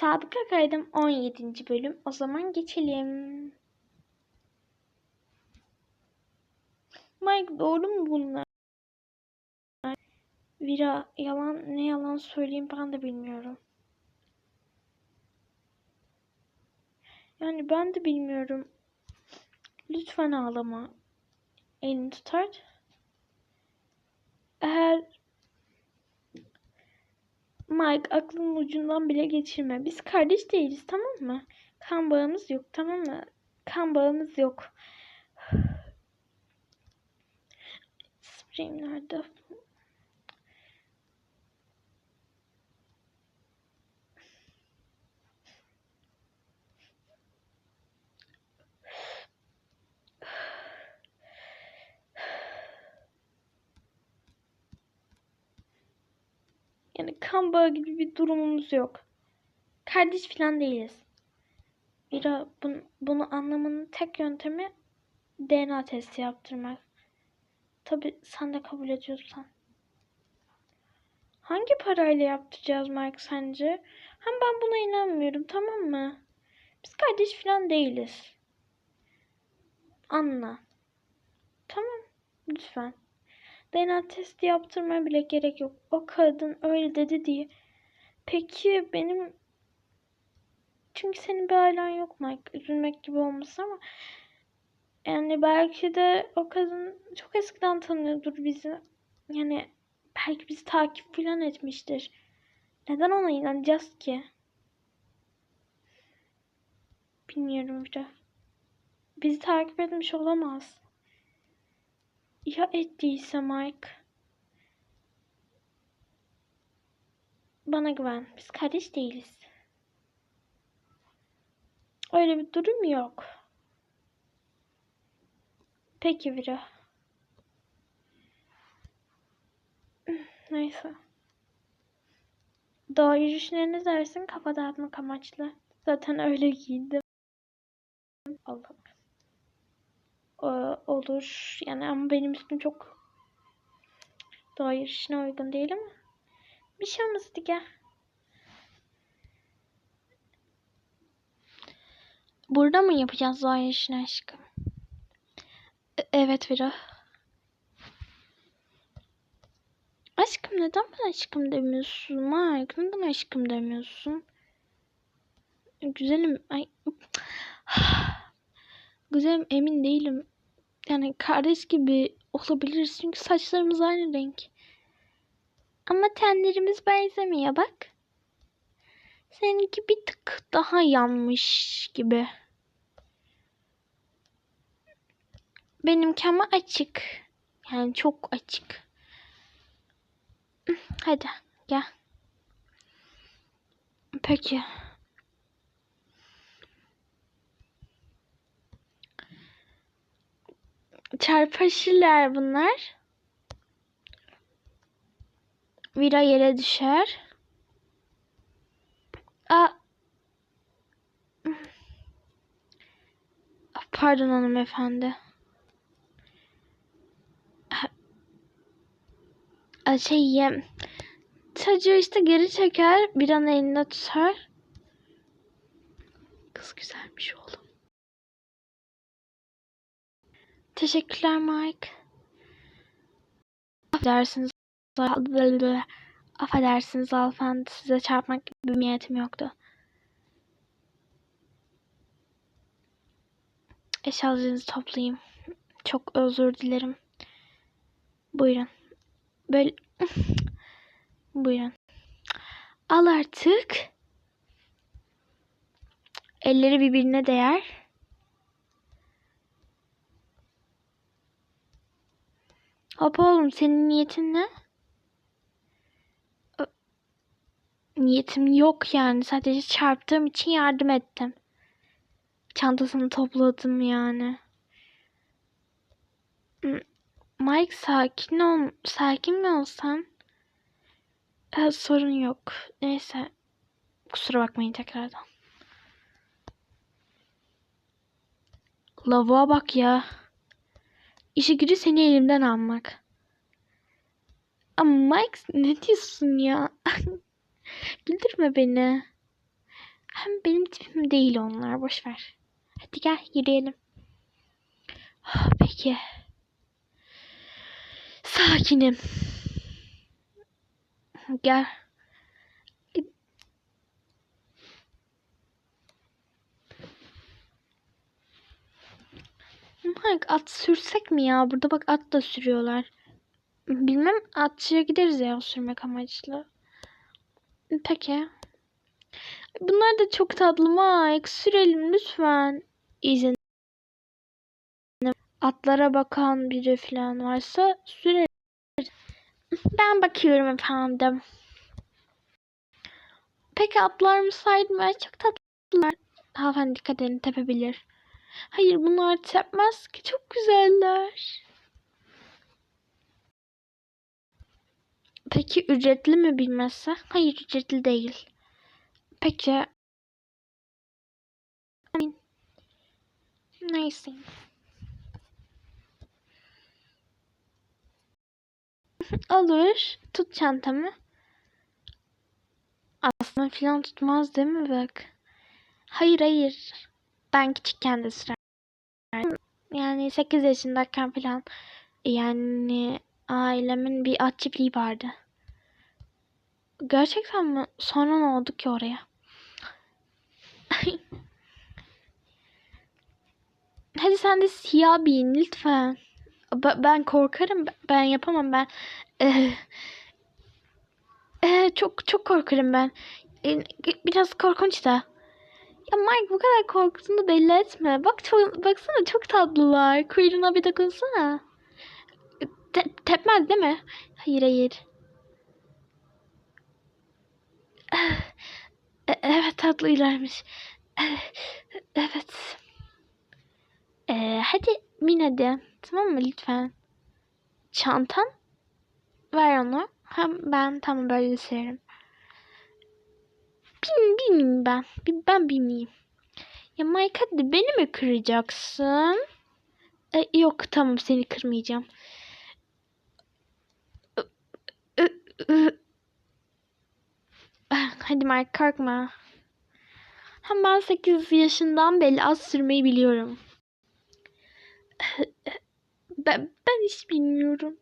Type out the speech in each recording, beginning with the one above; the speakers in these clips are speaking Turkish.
Sabıka kaydım 17. bölüm. O zaman geçelim. Mike doğru mu bunlar? Vira yalan ne yalan söyleyeyim ben de bilmiyorum. Yani ben de bilmiyorum. Lütfen ağlama. Elini tutar. Eğer Mike aklının ucundan bile geçirme. Biz kardeş değiliz tamam mı? Kan bağımız yok tamam mı? Kan bağımız yok. Spreyim nerede? Yani kan bağı gibi bir durumumuz yok. Kardeş falan değiliz. Mira bunu, bunu anlamanın tek yöntemi DNA testi yaptırmak. Tabi sen de kabul ediyorsan. Hangi parayla yaptıracağız Mike sence? Hem ben buna inanmıyorum tamam mı? Biz kardeş falan değiliz. Anla. Tamam lütfen. DNA testi yaptırmaya bile gerek yok. O kadın öyle dedi diye. Peki benim çünkü senin bir ailen yok Mike. Üzülmek gibi olmasın ama yani belki de o kadın çok eskiden tanıyordur bizi. Yani belki bizi takip falan etmiştir. Neden ona inanacağız ki? Bilmiyorum bile. Bizi takip etmiş olamaz. Ya ettiyse Mike? Bana güven. Biz kardeş değiliz. Öyle bir durum yok. Peki Vira. Neyse. Doğa yürüyüşüne ne dersin? Kafa dağıtmak amaçlı. Zaten öyle giydim. Allah'ım. Ee, olur. Yani ama benim üstüm çok doğa yürüyüşüne uygun değil ama. Bir şey olmaz gel. Burada mı yapacağız doğa yürüyüşünü aşkım? E- evet Vera. Aşkım neden bana aşkım demiyorsun? Mike neden aşkım demiyorsun? Güzelim. Ay. Güzelim emin değilim. Yani kardeş gibi olabiliriz çünkü saçlarımız aynı renk. Ama tenlerimiz benzemiyor bak. Seninki bir tık daha yanmış gibi. Benimki ama açık. Yani çok açık. Hadi gel. Peki. Çarpışırlar bunlar. Vira yere düşer. Aa. Pardon hanımefendi. Aa, Şey. Çocuğu işte geri çeker. Bir an elinde tutar. Teşekkürler Mike. Affedersiniz. Affedersiniz hanımefendi. Size çarpmak gibi bir niyetim yoktu. Eşyalarınızı toplayayım. Çok özür dilerim. Buyurun. Böyle... Buyurun. Al artık. Elleri birbirine değer. Hop oğlum senin niyetin ne? Niyetim yok yani. Sadece çarptığım için yardım ettim. Çantasını topladım yani. Mike sakin ol. Sakin mi olsan? Ee, sorun yok. Neyse. Kusura bakmayın tekrardan. Lavuğa bak ya. İşi gücü seni elimden almak. Ama Mike ne diyorsun ya? Güldürme beni. Hem benim tipim değil onlar. Boş ver. Hadi gel yürüyelim. Ah, Peki. Sakinim. Gel. Mike at sürsek mi ya? Burada bak at da sürüyorlar. Bilmem atçıya gideriz ya sürmek amaçlı. Peki. Bunlar da çok tatlı Mike. Sürelim lütfen. İzin. Atlara bakan biri falan varsa sürelim. Ben bakıyorum efendim. Peki atlar müsait mi? Çok tatlılar. Hanımefendi dikkat edin tepebilir. Hayır bunlar tepmez ki çok güzeller. Peki ücretli mi bilmezse? Hayır ücretli değil. Peki. Neyse. Olur. Tut çantamı. Aslında filan tutmaz değil mi bak? Hayır hayır. Ben küçükken de sürerdim. Yani 8 yaşındayken falan yani ailemin bir at çiftliği vardı. Gerçekten mi? Sonra ne oldu ki oraya? Hadi sen de siyah bin lütfen. Ben korkarım. Ben yapamam ben. Ee, ee, çok çok korkarım ben. Ee, Biraz korkunç da. Ya Mike bu kadar korkusunu belli etme. Bak çok, baksana çok tatlılar. Kuyruğuna bir dokunsana. Te- tepmez değil mi? Hayır hayır. E- Evet tatlıylarmış. E- Evet. Ee, hadi bin hadi. Tamam mı lütfen? Çantan? Ver onu. Hem ben tamam böyle severim. Bin, binmeyeyim ben. Ben binmeyeyim. Ya Mike hadi beni mi kıracaksın? E, yok tamam seni kırmayacağım. Ah, Hadi Mike korkma. Hem ben 8 yaşından beri az sürmeyi biliyorum. Ben, ben hiç bilmiyorum.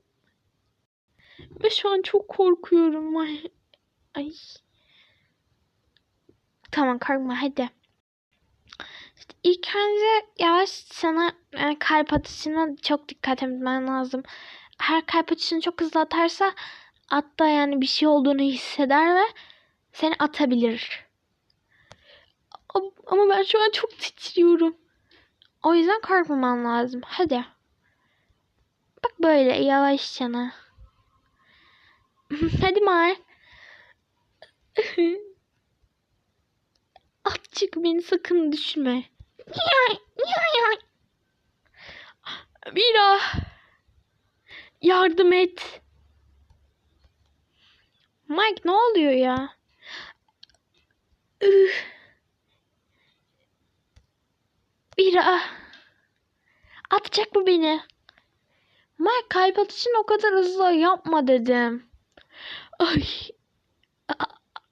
Ve şu an çok korkuyorum. Ay. Ay. Tamam korkma hadi. İşte ilk önce yavaş sana yani kalp atışına çok dikkat etmen lazım. Her kalp atışını çok hızlı atarsa atta yani bir şey olduğunu hisseder ve seni atabilir. Ama- ben şu an çok titriyorum. O yüzden korkmaman lazım. Hadi. Bak böyle yavaşçana. Hadi Mar. Atçık beni sakın düşürme. Mira. Yardım et. Mike ne oluyor ya? Üf. Mira. Atacak mı beni? Mike kalp atışını o kadar hızlı yapma dedim. Ay.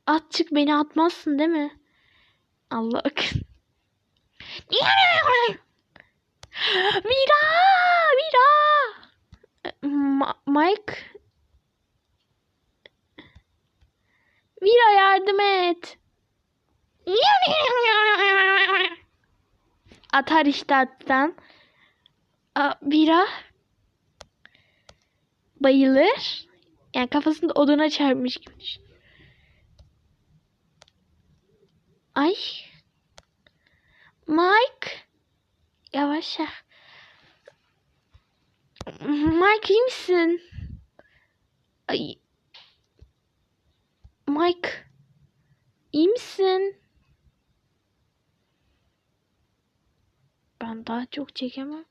Atçık beni atmazsın değil mi? Allah akın. Mira! Mira! Ma- Mike? Mira yardım et. Atar işte attan. Aa, Mira bayılır. Yani kafasında oduna çarpmış gibi düşün. Ay. Mike. Yavaş ya. Mike iyi misin? Ay. Mike. iyi misin? Ben daha çok çekemem.